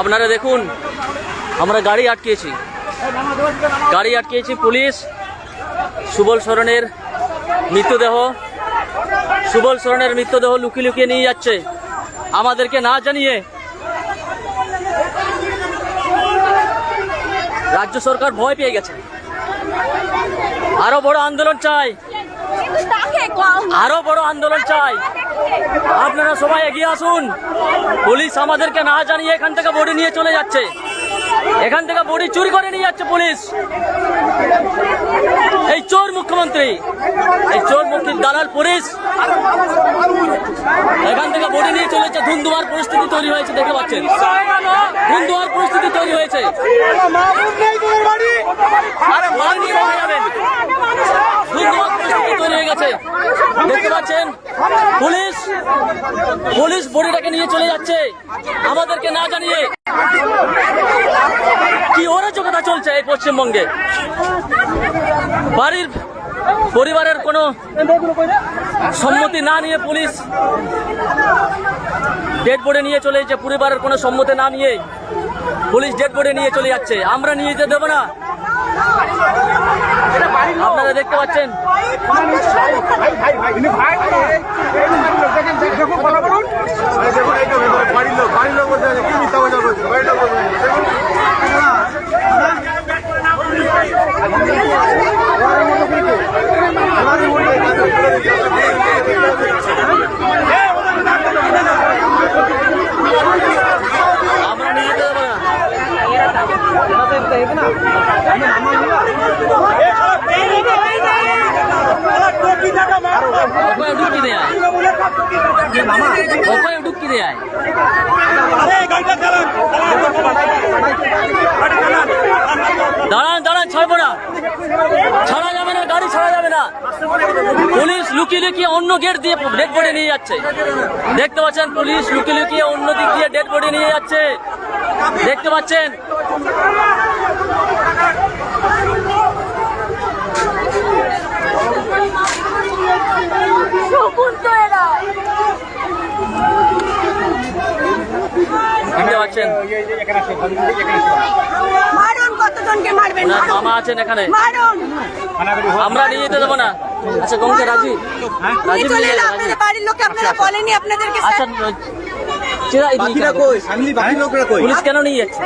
আপনারা দেখুন আমরা গাড়ি আটকেছি। গাড়ি আটকেছি পুলিশ সুবল সরণের মৃতদেহ। সুবল সরণের মৃতদেহ লুকিয়ে লুকিয়ে নিয়ে যাচ্ছে। আমাদেরকে না জানিয়ে রাজ্য সরকার ভয় পেয়ে গেছে। আরও বড় আন্দোলন চাই। আরও বড় আন্দোলন চাই। আপনারা সবাই এগিয়ে আসুন। পুলিশ আমাদেরকে না জানিয়ে এখান থেকে বডি নিয়ে চলে যাচ্ছে। এখান থেকে বডি চুরি করে নিয়ে যাচ্ছে পুলিশ। এই চোর মুখ্যমন্ত্রী। এই চোর মুখ্যমন্ত্রী দালাল পুলিশ। এখান থেকে বডি নিয়ে চলে ধুন্দুয়ার পরিস্থিতি তৈরি হয়েছে, দেখতে পাচ্ছেন। ধুন্দুয়ার পরিস্থিতি তৈরি হয়েছে। তৈরি হয়ে গেছে। দেখতে পাচ্ছেন, পুলিশ পুলিশ বডিটাকে নিয়ে চলে যাচ্ছে। আমাদেরকে না জানিয়ে কি অরাজকতা চলছে এই পশ্চিমবঙ্গে? বাড়ির পরিবারের কোনো সম্মতি না নিয়ে পুলিশ ডেড বোর্ডে নিয়ে চলে যাচ্ছে পরিবারের কোনো সম্মতি না নিয়ে পুলিশ ডেড বোর্ডে নিয়ে চলে যাচ্ছে আমরা নিয়ে যেতে দেবো না আপনারা দেখতে পাচ্ছেন বাড়ির লোক বাড়ির লোক বলতে কি মিথ্যা কথা বলছে বাড়ির লোক বলছে দেখুন ওকোয় ঢুকি দেয় দাঁড়ান দাঁড়ান ছাড়বো না ছাড়া যাবে না, গাড়ি ছাড়া যাবে না। পুলিশ লুকিয়ে লুকিয়ে অন্য গেট দিয়ে ডেড বডি নিয়ে যাচ্ছে। দেখতে পাচ্ছেন পুলিশ লুকিয়ে লুকিয়ে অন্য দিক দিয়ে ডেড বডি নিয়ে যাচ্ছে। দেখতে পাচ্ছেন? দেখতে পাচ্ছেন? মারুন কতজনকে মারবেন? মামা আছেন এখানে। মারুন। আমরা নিয়ে যেতে দেবো না। আচ্ছা গঙ্কে রাজি? রাজি চলে এলো আপনাদের বাড়ির লোকে আপনারা বলেনি আপনাদেরকে আচ্ছা চেরা বাকিরা কই? ফ্যামিলি বাকির লোকরা কই? পুলিশ কেন নিয়ে যাচ্ছে?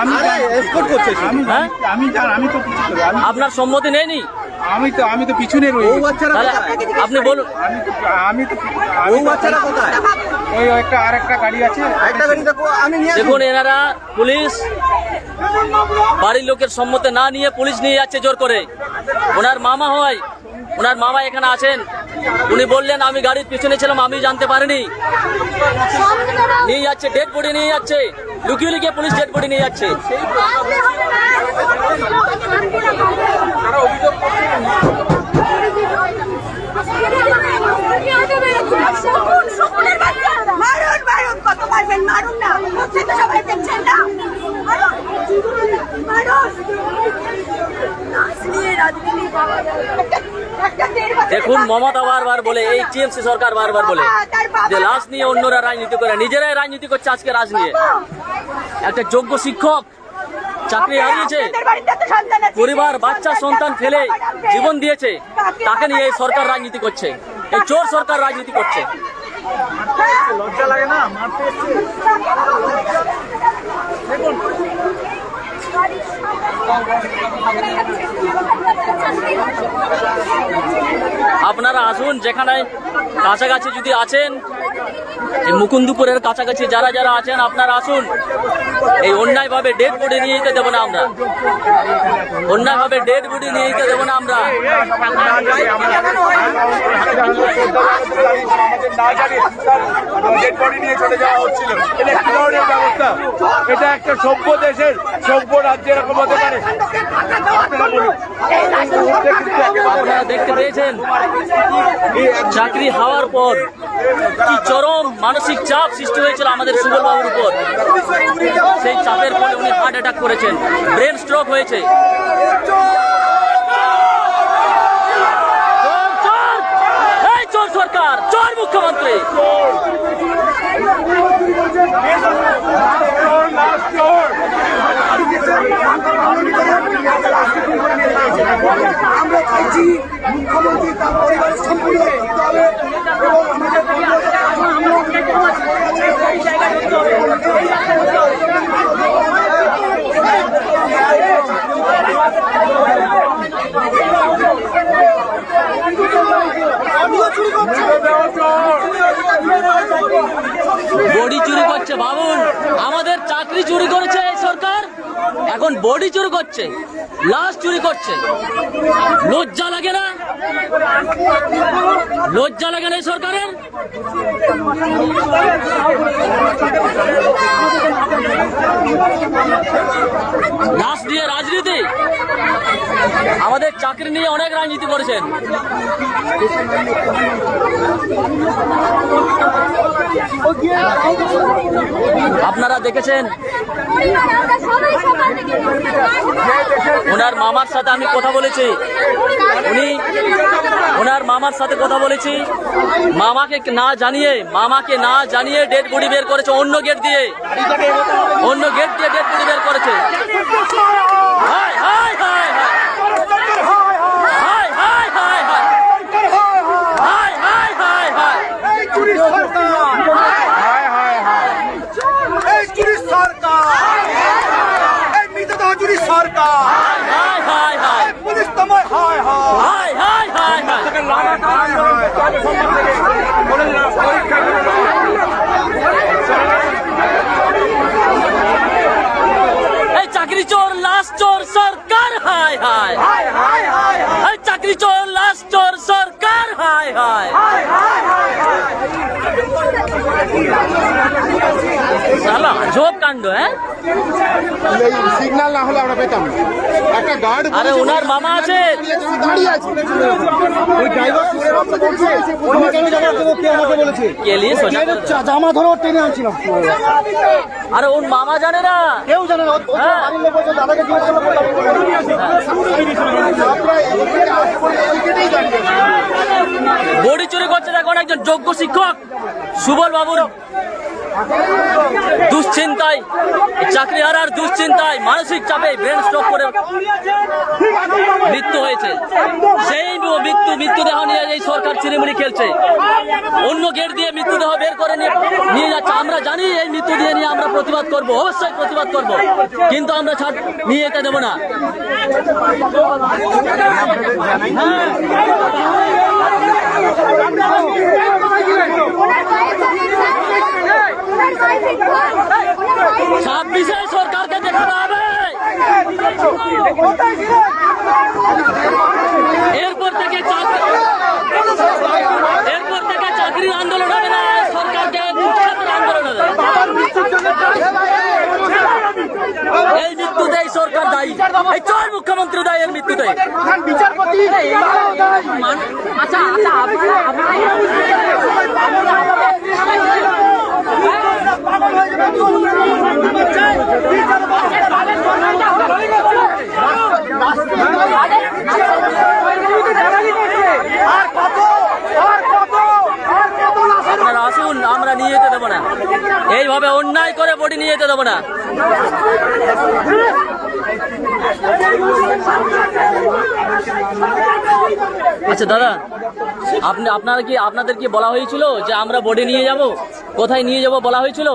আমি এসকর্ট করছে আমি হ্যাঁ? আমি জান আমি তো কিছু করি। আমি আপনার সম্মতি নেয়নি? আমি তো আমি তো পিছনে রই ও বাচ্চারা আপনি বলুন। আমি তো আমি তো ও বাচ্চারা কোথায়? ওই একটা আর একটা গাড়ি আছে। একটা গাড়ি দেখো আমি নিয়ে দেখুন এনারা পুলিশ বাড়ির লোকের সম্মতি না নিয়ে পুলিশ নিয়ে যাচ্ছে জোর করে। ওনার মামা হয়। ওনার মামা এখানে আছেন। উনি বললেন, আমি গাড়ির পিছনে ছিলাম, আমি জানতে পারিনি। নিয়ে যাচ্ছে ডেড বডি নিয়ে যাচ্ছে। লুকিয়ে লুকিয়ে পুলিশ ডেড বডি নিয়ে যাচ্ছে। মারুন সবাই দেখছেন না। মারুন মারুন। নাচ নিয়ে রাজনীতি দেখুন, মমতা বারবার বলে, এই টিএমসি সরকার বারবার বলে যে লাশ নিয়ে অন্যরা রাজনীতি করে, নিজেরাই রাজনীতি করছে আজকে রাজ নিয়ে একটা যোগ্য শিক্ষক চাকরি হারিয়েছে। পরিবার, বাচ্চা, সন্তান ফেলে জীবন দিয়েছে, তাকে নিয়ে এই সরকার রাজনীতি করছে এই চোর সরকার রাজনীতি করছে লজ্জা লাগে না এসছে। আপনারা আসুন যেখানে কাছাকাছি যদি আছেন এই মুকুন্দপুরের কাছাকাছি যারা যারা আছেন আপনারা আসুন। এই অন্যায়ভাবে ডেড বডি নিয়ে যেতে দেবো না আমরা। অন্যায়ভাবে ডেড বডি নিয়ে যেতে দেবো না আমরা। এটা একটা সভ্য দেশের সভ্য রাজ্যে এরকম হতে পারে। আপনারা দেখতে পেয়েছেন? চাকরি হওয়ার পর কি চরম মানসিক চাপ সৃষ্টি হয়েছিল আমাদের সুবলবাবুর উপর। সেই চাপের ফলে উনি হার্ট অ্যাটাক করেছেন। ব্রেন স্ট্রোক হয়েছে। সরকার, চোর মুখ্যমন্ত্রী! আমরা চাইছি মুখ্যমন্ত্রী তার পরিবার সম্পূর্ণ বডি চুরি করছে, বাবুল। আমাদের চাকরি চুরি করেছে এই সরকার। এখন বডি চুরি করছে, লাশ চুরি করছে। লজ্জা লাগে না? লজ্জা লাগে না এই সরকারের? চাকরি নিয়ে অনেক রাজনীতি করেছেন। আপনারা দেখেছেন? ওনার মামার সাথে আমি কথা বলেছি। উনি ওনার মামার সাথে কথা বলেছি। মামাকে না জানিয়ে, মামাকে না জানিয়ে ডেড বডি বের করেছে, অন্য গেট দিয়ে। অন্য গেট দিয়ে ডেড বডি বের করেছে। মৃতদেহ চুরি সরকার হায় হায় হায় পুলিশ তোমায় হায় হায়। হায় হায় হায় হায় এই চাকরি চোর লাশ চোর সরকার হায় হায় এই চাকরি চোর লাশ চোর সরকার হায় হায়। জব কাণ্ড হ্যাঁ? এই না হলে আমরা পেতাম একটা গার্ড আরে ওনার মামা আছে। দাঁড়িয়ে আছে। ওই ড্রাইভার জামা ধরো টেনে আনছিলাম। আরে ওর মামা জানে না? কেউ জানে না। হ্যাঁ। দাদাকে জিজ্ঞেস বড়ি চুরি করছে দেখুন একজন যোগ্য শিক্ষক সুবল বাবুর দুশ্চিন্তায়, চাকরি হারার দুশ্চিন্তায়, মানসিক চাপে ব্রেন স্ট্রোক করে মৃত্যু হয়েছে। সেই মৃত্যু মৃত্যুদেহ নিয়ে এই সরকার চিনিমিনি খেলছে। অন্য গেট দিয়ে মৃত্যুদেহ বের করে নিয়ে নিয়ে যাচ্ছে। আমরা জানি এই মৃত্যু দিয়ে নিয়ে আমরা প্রতিবাদ করব, অবশ্যই প্রতিবাদ করব। কিন্তু আমরা ছাড় নিয়ে যেতে দেবো না ছাব্বিশে সরকারকে দেখাতে হবে এরপর থেকে এরপর থেকে চাকরির আন্দোলন হবে না সরকারকে আন্দোলন হবে এই মৃত্যুতে এই সরকার দায়ী এই চোর মুখ্যমন্ত্রী দায়ী এর মৃত্যুতে আচ্ছা আচ্ছা আপনারা আসুন, আমরা নিয়ে যেতে দেবো না। এইভাবে অন্যায় করে বডি নিয়ে যেতে দেবো না। আচ্ছা দাদা, আপনি আপনারা কি আপনাদের কি বলা হয়েছিল যে আমরা বডি নিয়ে যাব? কোথায় নিয়ে যাব বলা হয়েছিল?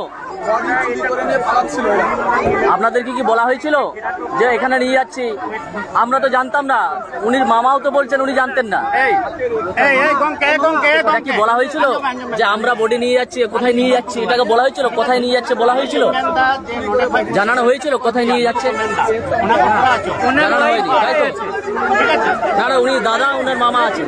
আপনাদেরকে কি বলা হয়েছিল? যে এখানে নিয়ে যাচ্ছি। আমরা তো জানতাম না। উনির মামাও তো বলছেন উনি জানতেন না। কি বলা হয়েছিল? যে আমরা বডি নিয়ে যাচ্ছি কোথায় নিয়ে যাচ্ছি? এটাকে বলা হয়েছিল? কোথায় নিয়ে যাচ্ছে বলা হয়েছিল? জানানো হয়েছিল কোথায় নিয়ে যাচ্ছে? জানানো হয়নি তাই তো? না না উনি দাদা উনার মামা আছে।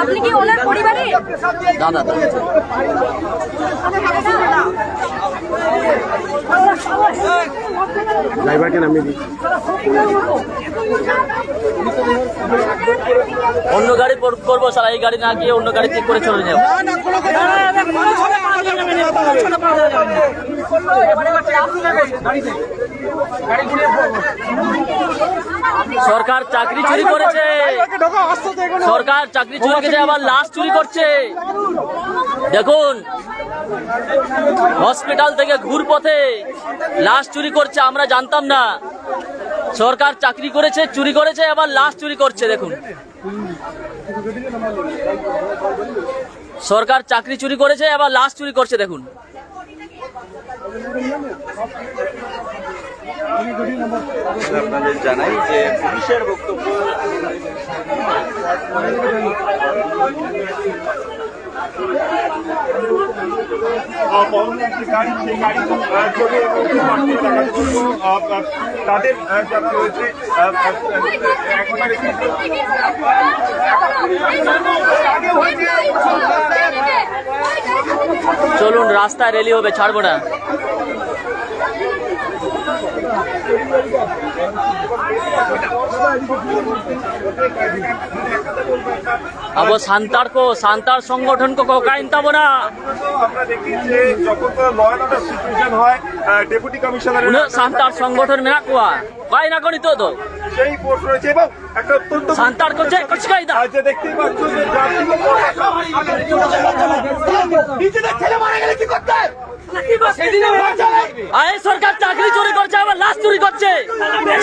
আপনি কি ওনার পরিবারে? দাদা দাদা। ড্রাইভারকে নামিয়ে দিই অন্য গাড়ি করব সারা এই গাড়ি না গিয়ে অন্য গাড়ি ঠিক করে চলে যাব। সরকার চাকরি চুরি করেছে। সরকার চাকরি চুরি করেছে, আবার লাশ চুরি করছে। দেখুন, হসপিটাল থেকে ঘুরপথে লাশ চুরি করছে। আমরা জানতাম না। সরকার চাকরি করেছে, চুরি করেছে, আবার লাশ চুরি করছে, দেখুন। সরকার চাকরি চুরি করেছে, আবার লাশ চুরি করছে, দেখুন। জানাই যে পুলিশের বক্তব্য তাদের যারা রয়েছে চলুন রাস্তায় রেলি হবে ছাড়বো না। আবো সান্তার কো সান্তার সংগঠন কো কোকাইন তাবো না আমরা দেখি যে যখন ল অ্যান্ড অর্ডার সিচুয়েশন হয় ডেপুটি কমিশনারের উনি সান্তার সংগঠন মেনা কুয়া কাই না করি তো তো সেই পোস্ট রয়েছে এবং একটা অত্যন্ত সান্তার করছে কুছ কাই দা যে দেখতেই পাচ্ছ যে জাতীয় নিজেদের ছেলে মারা গেলে কি করতে এই সরকার চাকরি চুরি করছে আবার লাশ চুরি করছে।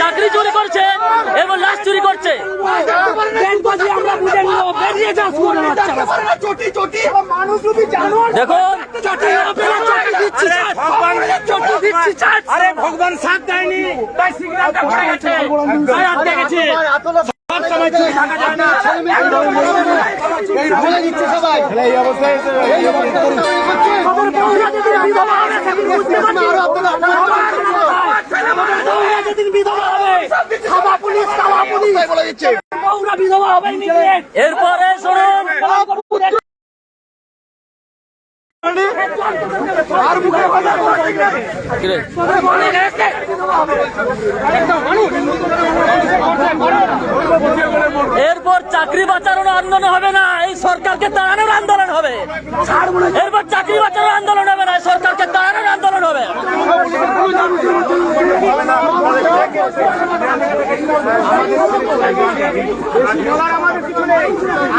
চাকরি চুরি করছে এবং লাশ চুরি করছে। দেখুন। আরে ভগবান সাথ দেয়নি তাই সিগন্যালটা গেছে। দিচ্ছে সবাই এই অবস্থায় এরপরে? এরপর চাকরি বাঁচানোর আন্দোলন হবে না, এই সরকারকে তাড়ানোর আন্দোলন হবে এরপর চাকরি বাঁচানোর আন্দোলন হবে না এই সরকারকে তাড়ানোর আন্দোলন হবে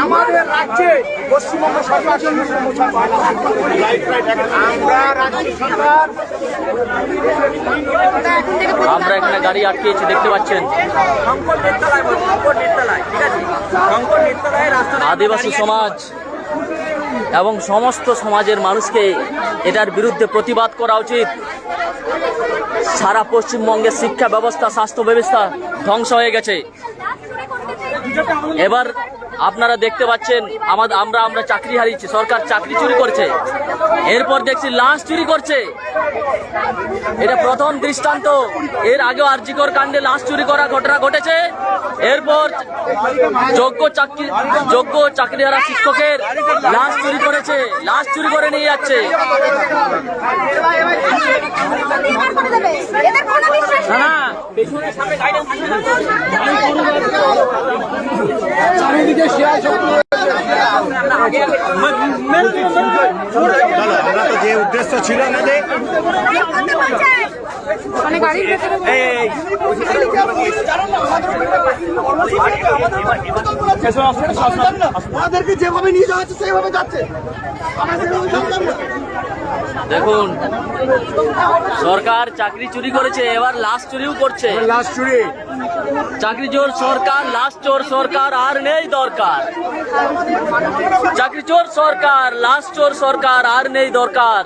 আমাদের রাজ্যে পশ্চিমবঙ্গ সরকার আমরা রাজ্য সরকার আমরা এখানে গাড়ি আটকেছি দেখতে পাচ্ছেন। আদিবাসী সমাজ এবং সমস্ত সমাজের মানুষকে এটার বিরুদ্ধে প্রতিবাদ করা উচিত। সারা পশ্চিমবঙ্গের শিক্ষা ব্যবস্থা স্বাস্থ্য ব্যবস্থা ধ্বংস হয়ে গেছে। এবার আপনারা দেখতে পাচ্ছেন আমাদের আমরা আমরা চাকরি হারিয়েছি, সরকার চাকরি চুরি করছে। এরপর দেখছি লাশ চুরি করছে। এটা প্রথম দৃষ্টান্ত। এর আগেও আরজিকর কাণ্ডে লাশ চুরি করা ঘটনা ঘটেছে। এরপর যোগ্য চাকরি যোগ্য চাকরিহারা শিক্ষকের লাশ চুরি করেছে, লাশ চুরি করে নিয়ে যাচ্ছে। চারিদিকে আমরা তো যে উদ্দেশ্য ছিল আমাদের। আমাদেরকে যেভাবে নিয়ে যাওয়া হচ্ছে সেইভাবে যাচ্ছে। আমরা সেভাবে জানতাম না। দেখুন সরকার চাকরি চুরি করেছে এবার লাশ চুরিও করছে। লাশ চুরি। চাকরি চোর সরকার লাশ চোর সরকার আর নেই দরকার। চাকরি চোর সরকার লাশ চোর সরকার আর নেই দরকার।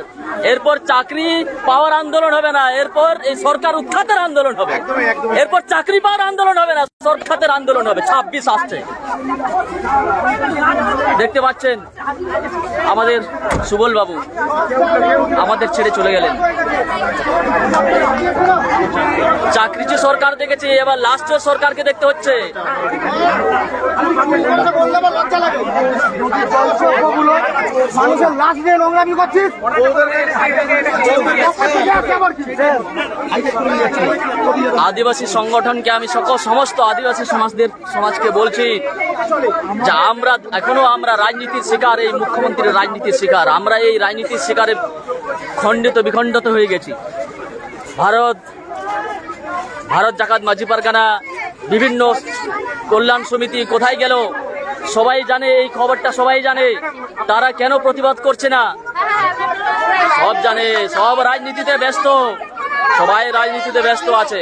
এরপর চাকরি পাওয়ার আন্দোলন হবে না এরপর এই সরকার উৎখাতের আন্দোলন হবে। এরপর চাকরি পাওয়ার আন্দোলন হবে না সরকারের আন্দোলন হবে ছাব্বিশ আসছে। দেখতে পাচ্ছেন আমাদের সুবল বাবু আমাদের ছেড়ে চলে গেলেন। চাকরি যে সরকার দেখেছে, এবার লাস্ট সরকারকে দেখতে হচ্ছে। আদিবাসী সংগঠনকে আমি সকল সমস্ত আদিবাসী সমাজদের, সমাজকে বলছি যে আমরা, এখনও আমরা রাজনীতির শিকার, এই মুখ্যমন্ত্রীর রাজনীতির শিকার। আমরা এই রাজনীতির শিকারে খণ্ডিত, বিখণ্ডিত হয়ে গেছি। ভারত ভারত জাকাত মাঝি পারগানা, বিভিন্ন কল্যাণ সমিতি কোথায় গেল? সবাই জানে, এই খবরটা সবাই জানে। তারা কেন প্রতিবাদ করছে না? সব জানে, সব রাজনীতিতে ব্যস্ত। সবাই রাজনীতিতে ব্যস্ত আছে।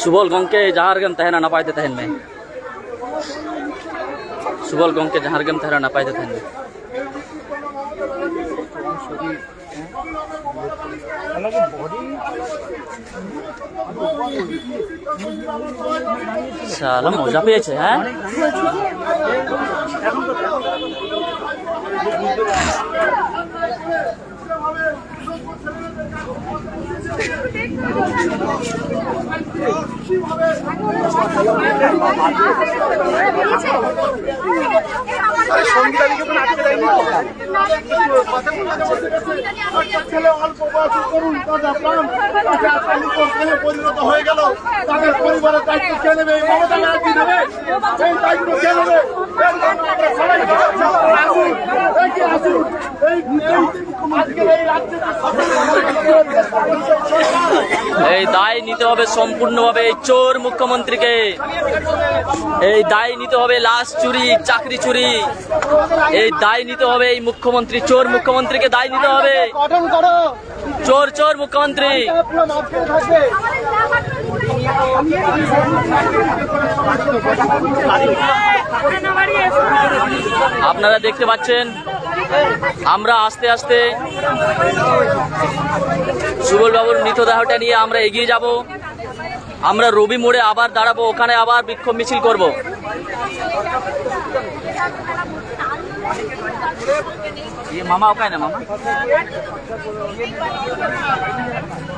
সুবল গঙ্কে জাহারগম তেহনা না পাইতে তেহেন মে সুবল গঙ্কে জাহারগম তেহনা না পাইতে তেহেন মে সালা মজা পেয়েছে হ্যাঁ এখন তো অল্প পরিণত হয়ে গেল তাদের পরিবারের দায়িত্ব কে নেবে এই মমতা ব্যানার্জি নেবে এই দায়িত্ব কে নেবে আসুন এগিয়ে আসুন এই এই দায় নিতে হবে সম্পূর্ণভাবে এই চোর মুখ্যমন্ত্রীকে। এই দায় নিতে হবে লাশ চুরি, চাকরি চুরি। এই দায় নিতে হবে এই মুখ্যমন্ত্রী, চোর মুখ্যমন্ত্রীকে দায় নিতে হবে। চোর চোর মুখ্যমন্ত্রী। আপনারা দেখতে পাচ্ছেন আমরা আস্তে আস্তে সুবলবাবুর মৃতদেহটা নিয়ে আমরা এগিয়ে যাব। আমরা রবি মোড়ে আবার দাঁড়াবো, ওখানে আবার বিক্ষোভ মিছিল করব। মামা ওখানে মামা?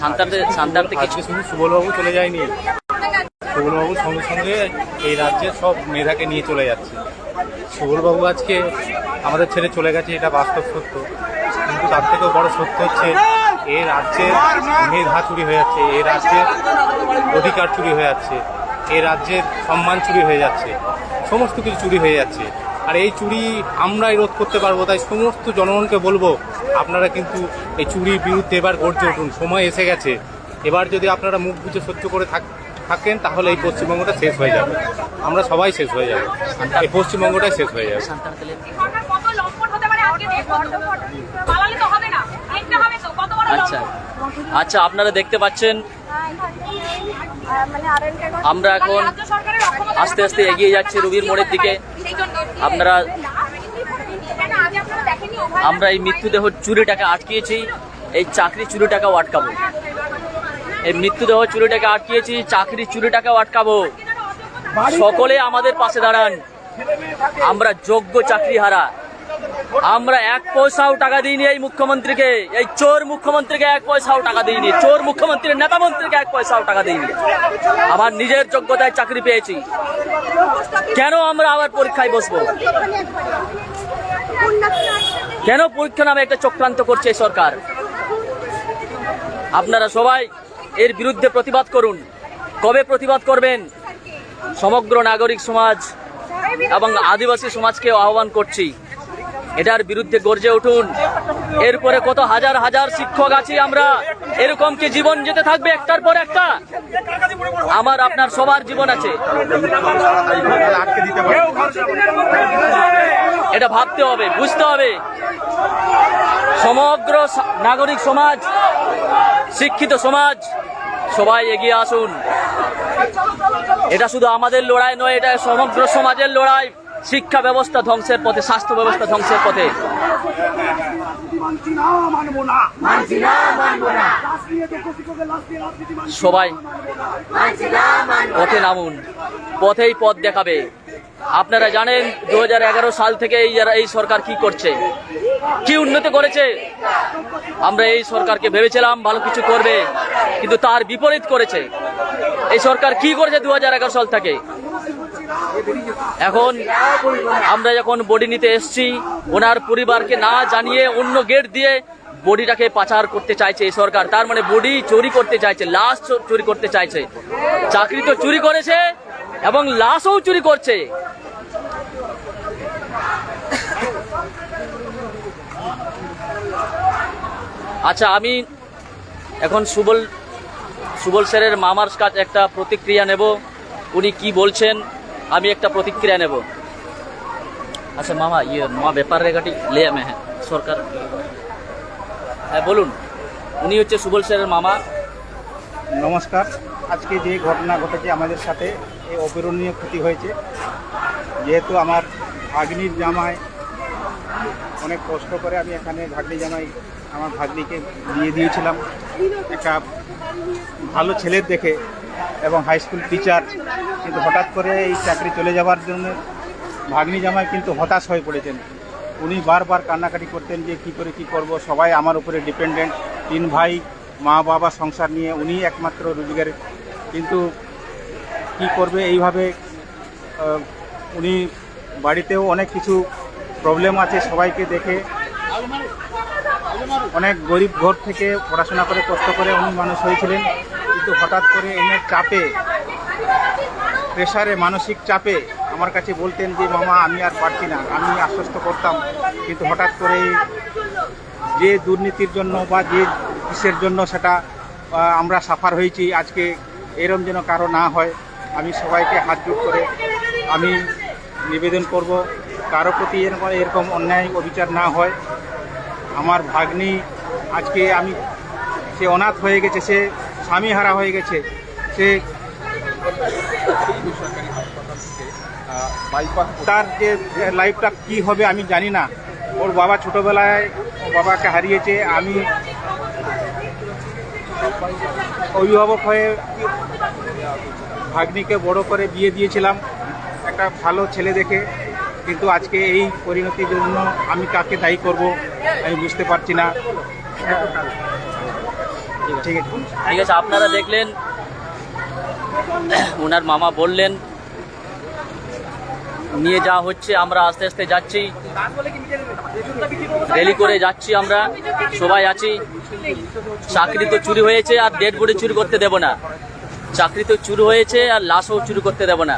শান্তারতে শান্তারতে কিছু শুধু সুবলবাবু চলে যায়নি। সুবলবাবুর সঙ্গে সঙ্গে এই রাজ্যের সব মেধাকে নিয়ে চলে যাচ্ছে। সুবলবাবু আজকে আমাদের ছেড়ে চলে গেছে এটা বাস্তব সত্য। কিন্তু তার থেকেও বড় সত্য হচ্ছে এ রাজ্যে মেধা চুরি হয়ে যাচ্ছে এ রাজ্যে অধিকার চুরি হয়ে যাচ্ছে এ রাজ্যের সম্মান চুরি হয়ে যাচ্ছে সমস্ত কিছু চুরি হয়ে যাচ্ছে। আর এই চুরি আমরাই রোধ করতে পারব তাই সমস্ত জনগণকে বলব আপনারা কিন্তু এই চুরির বিরুদ্ধে এবার গর্জে উঠুন। সময় এসে গেছে। এবার যদি আপনারা মুখ বুঝে সহ্য করে থাক- থাকেন, তাহলে এই পশ্চিমবঙ্গটা শেষ হয়ে যাবে। আমরা সবাই শেষ হয়ে যাবে। এই পশ্চিমবঙ্গটাই শেষ হয়ে যাবে। আচ্ছা। আচ্ছা আপনারা দেখতে পাচ্ছেন, আমরা এখন আস্তে আস্তে এগিয়ে যাচ্ছি রবির মোড়ের দিকে। আপনারা কেন আগে আপনারা দেখেননি ওভার আমরা এই মৃত্যুদেহ চুরিটাকে আটকিয়েছি, এই চাকরি চুরিটাকেও আটকাবো। এই মৃত্যুদেহ চুরিটাকে আটকিয়েছি, চাকরি চুরিটাকেও আটকাবো। সকলে আমাদের পাশে দাঁড়ান। আমরা যোগ্য চাকরি হারা আমরা এক পয়সাও টাকা দিইনি এই মুখ্যমন্ত্রীকে। এই চোর মুখ্যমন্ত্রীকে এক পয়সাও টাকা দিইনি। চোর মুখ্যমন্ত্রীর নেতা মন্ত্রীকে এক পয়সাও টাকা দিইনি। আমার নিজের যোগ্যতায় চাকরি পেয়েছি। কেন আমরা আবার পরীক্ষায় বসবো? কেন পরীক্ষা নামে একটা চক্রান্ত করছে সরকার? আপনারা সবাই এর বিরুদ্ধে প্রতিবাদ করুন। কবে প্রতিবাদ করবেন? সমগ্র নাগরিক সমাজ এবং আদিবাসী সমাজকে আহ্বান করছি। এটার বিরুদ্ধে গর্জে উঠুন। এরপরে কত হাজার হাজার শিক্ষক আছি আমরা। এরকম কি জীবন যেতে থাকবে একটার পর একটা? আমার আপনার সবার জীবন আছে। এটা ভাবতে হবে, বুঝতে হবে। সমগ্র নাগরিক সমাজ, শিক্ষিত সমাজ, সবাই এগিয়ে আসুন। এটা শুধু আমাদের লড়াই নয়, এটা সমগ্র সমাজের লড়াই। শিক্ষা ব্যবস্থা ধ্বংসের পথে, স্বাস্থ্য ব্যবস্থা ধ্বংসের পথে। সবাই পথে নামুন, পথেই পথ দেখাবে। আপনারা জানেন দু হাজার এগারো সাল থেকে এই যারা- এই সরকার কি করছে? কি উন্নতি করেছে? আমরা এই সরকারকে ভেবেছিলাম ভালো কিছু করবে, কিন্তু তার বিপরীত করেছে। এই সরকার কি করেছে দু হাজার এগারো সাল থেকে? এখন আমরা যখন বডি নিতে এসছি, ওনার পরিবারকে না জানিয়ে অন্য গেট দিয়ে বডিটাকে পাচার করতে চাইছে এই সরকার। তার মানে বডি চুরি করতে চাইছে, লাশ চুরি করতে চাইছে। চাকরি তো চুরি করেছে এবং লাশও চুরি করছে। আচ্ছা আমি এখন সুবল সুবল স্যারের মামার কাছ একটা প্রতিক্রিয়া নেব। উনি কি বলছেন, আমি একটা প্রতিক্রিয়া নেব। আচ্ছা মামা ইয়ে মা ব্যাপার রেগাটি লে মে হ্যাঁ সরকার। হ্যাঁ বলুন। উনি হচ্ছে সুবল স্যারের মামা। নমস্কার। আজকে যে ঘটনা ঘটেছে আমাদের সাথে, এই অপূরণীয় ক্ষতি হয়েছে। যেহেতু আমার ভাগ্নির জামাই অনেক কষ্ট করে আমি এখানে ভাগ্নি জামাই আমার ভাগ্নিকে বিয়ে দিয়েছিলাম। একটা ভালো ছেলের দেখে এবং হাই স্কুল টিচার কিন্তু হঠাৎ করে এই চাকরি চলে যাওয়ার জন্য ভাগ্নি জামাই কিন্তু হতাশ হয়ে পড়েছেন। উনি বারবার কান্নাকাটি করতেন যে কি করে কি করব, সবাই আমার উপরে ডিপেন্ডেন্ট তিন ভাই মা বাবা সংসার নিয়ে উনি একমাত্র রোজগার। কিন্তু কি করবে এইভাবে উনি বাড়িতেও অনেক কিছু প্রবলেম আছে সবাইকে দেখে। অনেক গরিব ঘর থেকে পড়াশোনা করে, কষ্ট করে উনি মানুষ হয়েছিলেন। কিন্তু হঠাৎ করে এনের চাপে প্রেশারে মানসিক চাপে আমার কাছে বলতেন যে, মামা, আমি আর পারছি না, আমি আশ্বস্ত করতাম। কিন্তু হঠাৎ করে যে দুর্নীতির জন্য বা যে কিসের জন্য সেটা আমরা সাফার হয়েছি। আজকে এরম যেন কারও না হয়, আমি সবাইকে হাত জোট করে আমি নিবেদন করব, কারও প্রতি এরকম এরকম অন্যায় অবিচার না হয়। আমার ভাগ্নি আজকে আমি, সে অনাথ হয়ে গেছে, সে স্বামী হারা হয়ে গেছে, সে তার যে লাইফটা কি হবে আমি জানি না। ওর বাবা ছোটবেলায় বাবাকে হারিয়েছে, আমি অভিভাবক হয়ে ভাগ্নিকে বড় করে বিয়ে দিয়েছিলাম। একটা ভালো ছেলে দেখে। কিন্তু আজকে এই পরিণতির জন্য আমি কাকে দায়ী করব, আমি বুঝতে পারছি না। ঠিক আছে। ঠিক আছে, আপনারা দেখলেন ওনার মামা বললেন নিয়ে যাওয়া হচ্ছে, আমরা আস্তে আস্তে যাচ্ছি। রেলি করে যাচ্ছি আমরা, সবাই আছি। চাকরি তো চুরি হয়েছে, আর ডেড বডি চুরি করতে দেব না। চাকরি তো চুরি হয়েছে, আর লাশও চুরি করতে দেব না।